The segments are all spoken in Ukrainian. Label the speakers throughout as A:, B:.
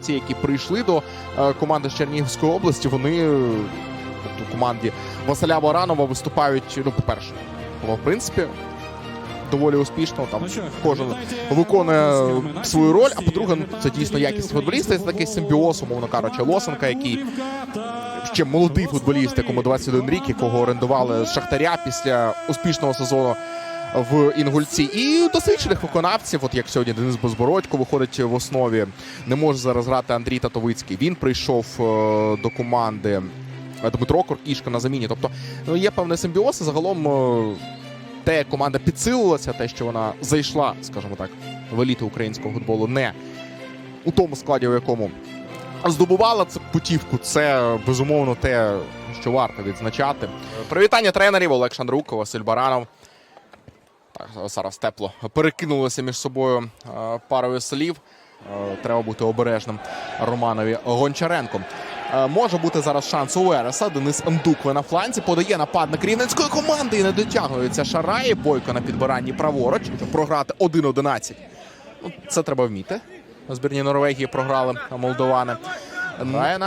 A: Ті, які прийшли до е, команди з Чернігівської області, вони е, тобто в команді Василя Баранова виступають. Ну, по-перше, в принципі, доволі успішно. Там
B: Ну
A: кожен виконує свою роль. А по-друге, ну, це дійсно якісний футболіст. і Це такий симбіоз, умовно кажучи, Лосенка, який ще молодий футболіст, якому 21 рік, якого орендували з Шахтаря після успішного сезону в Інгульці. І досвідчених виконавців, от як сьогодні Денис Безбородько виходить в основі. Не може зараз грати Андрій Татовицький. Він прийшов е, до команди Дмитро Коркішка на заміні. Тобто ну, є певний симбіоз. і Загалом е, те, як команда підсилилася, те, що вона зайшла, скажімо так, в еліту українського футболу, не у тому складі, у якому здобувала цю путівку. Це безумовно те, що варто відзначати. Привітання тренерів Олександр Руко, Василь Баранов. Так, зараз тепло перекинулися між собою е, парою слів. Е, Треба бути обережним Романові Гончаренко. Е, Може бути зараз шанс у Вереса. Денис Андукве на фланзі подає нападник рівненської команди і не дотягується Шараї. Бойко на підбиранні праворуч. Програти 1-11. Ну, це треба вміти. Збірні Норвегії програли молдовани. Грає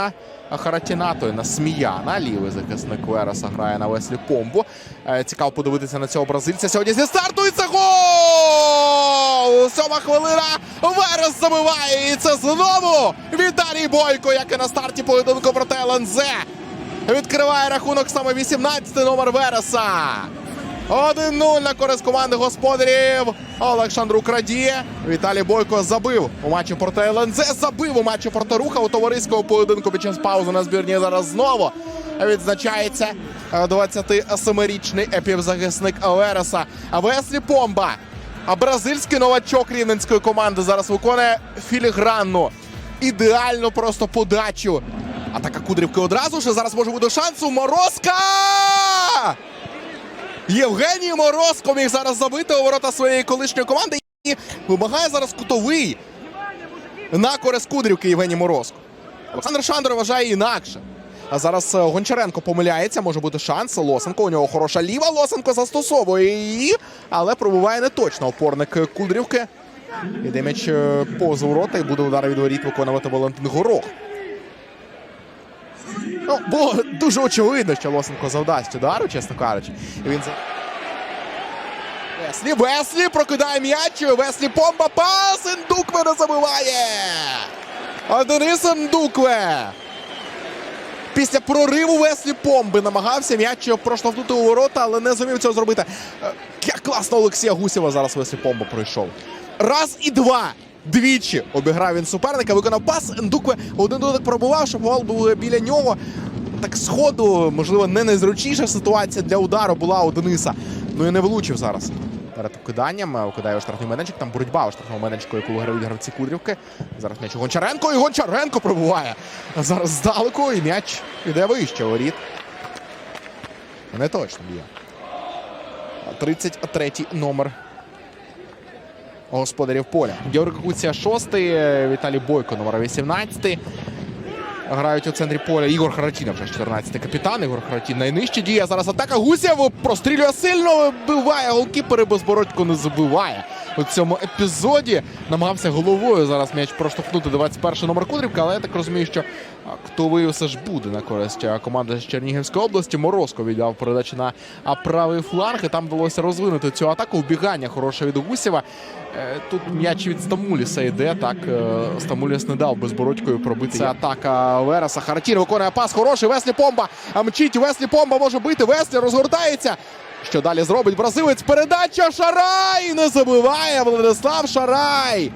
A: на Харатінато, на Сміяна. Лівий захисник Вереса грає на Веслі Помбу. Е, Цікаво подивитися на цього бразильця. Сьогодні зі старту і це гол! Сьома хвилина. Верес забиває. І це знову Віталій Бойко, як і на старті поєдинку проти ЛНЗ. Відкриває рахунок саме 18-й номер Вереса. 1-0 на користь команди господарів. Олександру Крадіє. Віталій Бойко забив у матчі проти ЛНЗ. Забив у матчі проти руха у товариського поєдинку під час паузи на збірні. Зараз знову відзначається е, 27-річний епівзахисник Вереса. Веслі Помба. А бразильський новачок рівненської команди зараз виконує філігранну. Ідеальну просто подачу. Атака Кудрівки одразу ж. Зараз може бути шанс у Морозка! Євгеній Морозко міг зараз забити у ворота своєї колишньої команди і вимагає зараз кутовий на користь Кудрівки Євгеній Морозко. Олександр Шандор вважає інакше. А зараз е, Гончаренко помиляється, може бути шанс. Лосенко. У нього хороша ліва. Лосенко застосовує її, але пробуває не точно опорник Кудрівки. Іде м'яч е, поза ворота і буде удар від воріт виконувати Валентин Горох. Ну, було дуже очевидно, що Лосенко завдасть удару, чесно кажучи. Він за. Веслі, Веслі прокидає м'яч. Веслі помба. Пас! Індукве не забиває. А Денис Індукве. Після прориву Веслі Помби намагався м'яч проштовхнути у ворота, але не зумів цього зробити. Е, Як класно Олексія Гусєва зараз Веслі Помба пройшов. Раз і два. Двічі обіграв він суперника, виконав пас. Ндукве один додик пробував, щоб гол був біля нього. Так сходу, можливо, не найзручніша ситуація для удару була у Дениса. Ну і не влучив зараз. Перед киданням е, кидає у штрафний майданчик. Там боротьба у штрафному майданчику, яку виграють гравці Кудрівки. Зараз м'яч у Гончаренко і Гончаренко пробуває. Зараз здалеку і м'яч іде вище воріт. Не точно б'є. 33-й номер господарів поля. Георг Куція шостий. Віталій Бойко, номер 18. Грають у центрі поля. Ігор Харатіна вже 14-й капітан. Ігор Харатін найнижче діє. Зараз атака Гусєв прострілює сильно, вбиває голкіпери, і Безбородько не забиває. У цьому епізоді намагався головою зараз м'яч проштовхнути 21 номер Кудрівка, але я так розумію, що актовий все ж буде на користь команди з Чернігівської області. Морозко віддав передачу на правий фланг. І там вдалося розвинути цю атаку. Вбігання хороше від Гусєва. Е, Тут м'яч від Стамуліса йде. Так е, Стамуліс не дав безбородькою пробити. Це атака Вереса. Харатін виконує пас. Хороший. Веслі Помба. А мчить. Веслі Помба може бити. Веслі розгортається. Що далі зробить бразилець? Передача Шарай! Не забиває Владислав Шарай.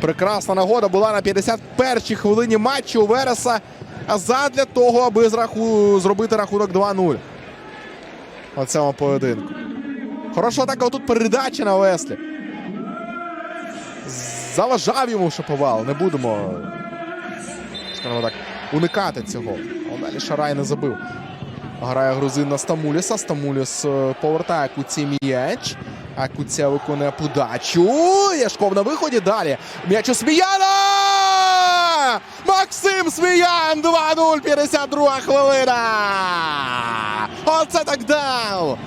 A: Прекрасна нагода була на 51-й хвилині матчу Вереса. Задля того, аби зраху... зробити рахунок 2-0. У цьому поєдинку. Хороша атака тут передача на Веслі. Заважав йому Шаповал. Не будемо, скажімо так, уникати цього. А далі Шарай не забив. Грає грузин на Стамуліса. Стамуліс е, повертає Куці м'яч. А Куця виконує подачу. Яшков на виході. Далі. М'яч у Сміяна! Максим Сміян! 2-0, 52 хвилина! Оце так дав!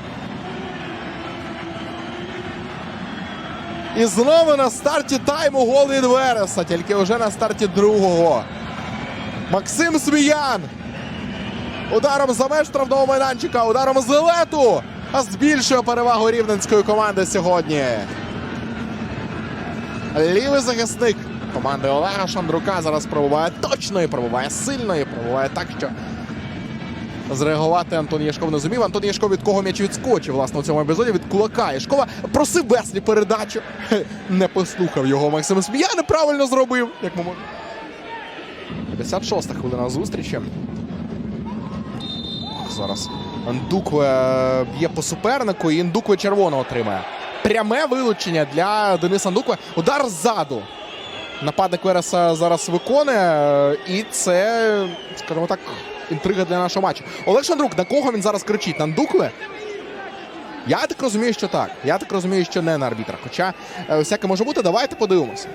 A: І знову на старті тайму гол від Вереса, тільки вже на старті другого. Максим Сміян. Ударом за меж штрафного майданчика, ударом з лету. А збільшує перевагу рівненської команди сьогодні. Лівий захисник команди Олега Шандрука зараз пробуває точно і пробуває сильно і пробуває так, що зреагувати Антон Яшков не зумів. Антон Яшков від кого м'яч відскочив, власне, у цьому епізоді від кулака. Яшкова просив Веслі передачу. Не послухав його Максим Смія, неправильно зробив, як ми можемо. 56-та хвилина зустрічі. Зараз Ндукве б'є по супернику, і Ндукве червоно отримає. Пряме вилучення для Дениса Ндукве. Удар ззаду. Нападник Вереса зараз виконує. І це, скажімо так, інтрига для нашого матчу. Олег на кого він зараз кричить? На Ндукве? Я так розумію, що так. Я так розумію, що не на арбітра. Хоча е, всяке може бути. Давайте подивимося.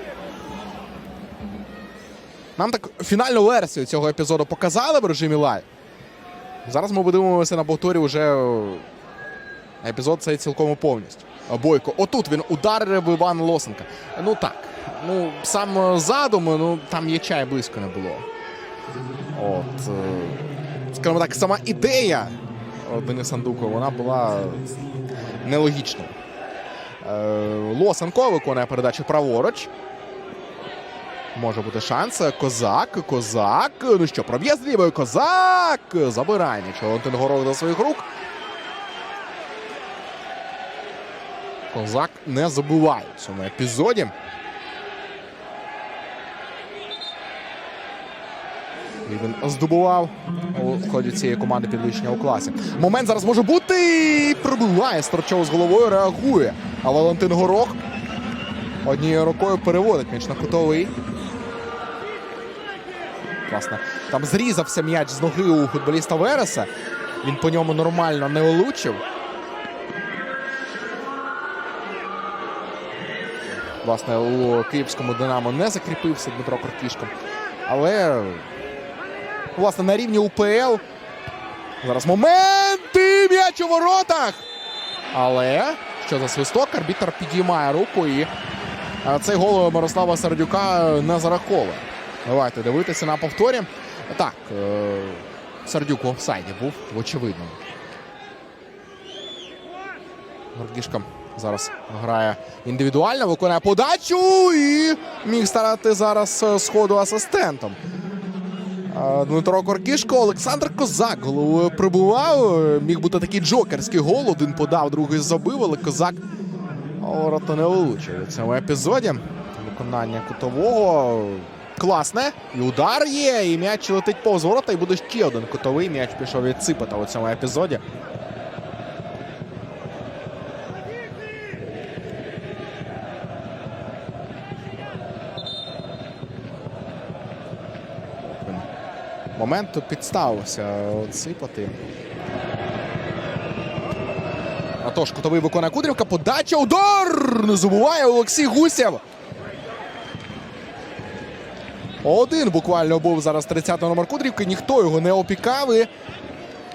A: Нам так фінальну версію цього епізоду показали в режимі лайв. Зараз ми подивимося на повторі вже е, епізод цей цілком повністю. Бойко. Отут він ударив Іван Лосенка. Ну так. Ну, сам е, задум, ну там м'яча і близько не було. От. е, Скажімо так, сама ідея е, Дениса Андуко, вона була нелогічною. Е, Лосенко виконує передачу праворуч. Може бути шанс. Козак, козак. Ну що, проб'є з лівою. Козак. Забирає нічого. Валентин Горох до своїх рук. Козак не забуває в цьому епізоді. І він здобував у ході цієї команди підвищення у класі. Момент зараз може бути. Пробиває Старчов з головою, реагує. А Валентин Горох однією рукою переводить м'яч на кутовий. Власне, там зрізався м'яч з ноги у футболіста Вереса. Він по ньому нормально не влучив. Власне, у київському Динамо не закріпився Дмитро Кортішко. Але, власне, на рівні УПЛ. Зараз момент! І м'яч у воротах! Але що за свисток? Арбітр підіймає руку і цей гол Мирослава Сердюка не зараховує. Давайте дивитися на повторі. Так, е, Сердюк в офсайді був, очевидно. Гордішка зараз грає індивідуально, виконує подачу і міг стати зараз е, сходу асистентом. Е, Дмитро Коркішко, Олександр Козак головою прибував. Міг бути такий джокерський гол. Один подав, другий забив, але Козак ворота не влучив у цьому епізоді. Виконання кутового класне. І удар є, і м'яч летить повз ворота, і буде ще один кутовий. М'яч пішов від Ципата у цьому епізоді. Момент підставився Ципати. Атож, кутовий виконує Кудрівка. Подача. Удар! Не забуває Олексій Гусєв. Один буквально був зараз 30 номер Кудрівки. Ніхто його не опікав і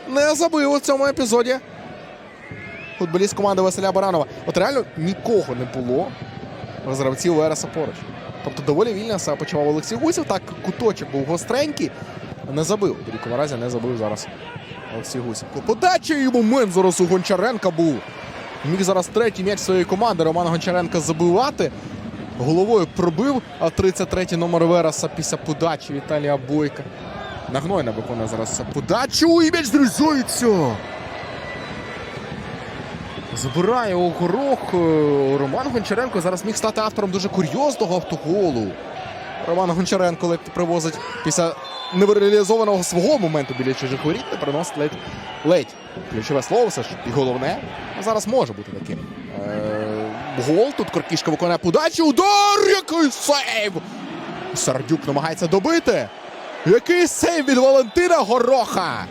A: не забив у цьому епізоді. Футболіст команди Василя Баранова. От реально нікого не було з гравців поруч. Тобто доволі вільно себе почував Олексій Гусєв. Так, куточок був гостренький. Не забив. В будь-якому разі не забив зараз Олексій Гусєв. Подача і момент зараз у Гончаренка був. Міг зараз третій м'яч своєї команди Роман Гончаренка забивати. Головою пробив, а 33-й номер Вереса після подачі Віталія Бойка. Нагнойна виконує зараз подачу і м'яч зрізується. Забирає у горох е, Роман Гончаренко. Зараз міг стати автором дуже курйозного автоголу. Роман Гончаренко ледь привозить після нереалізованого свого моменту біля чужих воріт, не приносить ледь ледь. Ключове слово все ж і головне. Зараз може бути таким. Гол. Тут Коркішка виконує подачу. Удар! Який сейв! Сардюк намагається добити. Який сейв від Валентина Гороха!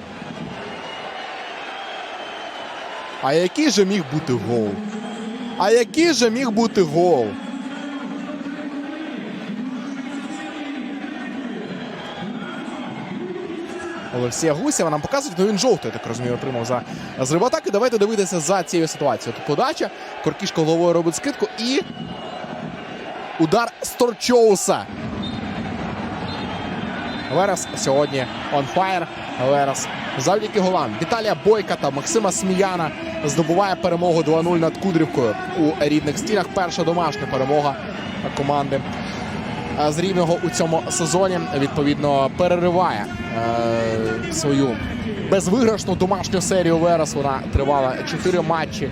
A: А який же міг бути гол? А який же міг бути гол? Олексія Гусєва нам показують, ну він жовтий, так розумію, отримав за зрив атаки. Давайте дивитися за цією ситуацією. Тут подача. Коркішко головою робить скидку і Удар Сторчоуса. Верес сьогодні fire. Верес завдяки голам Віталія Бойка та Максима Сміяна здобуває перемогу 2-0 над Кудрівкою у рідних стінах. Перша домашня перемога команди з рівного у цьому сезоні. Відповідно, перериває е, свою безвиграшну домашню серію Верес. Вона тривала чотири матчі.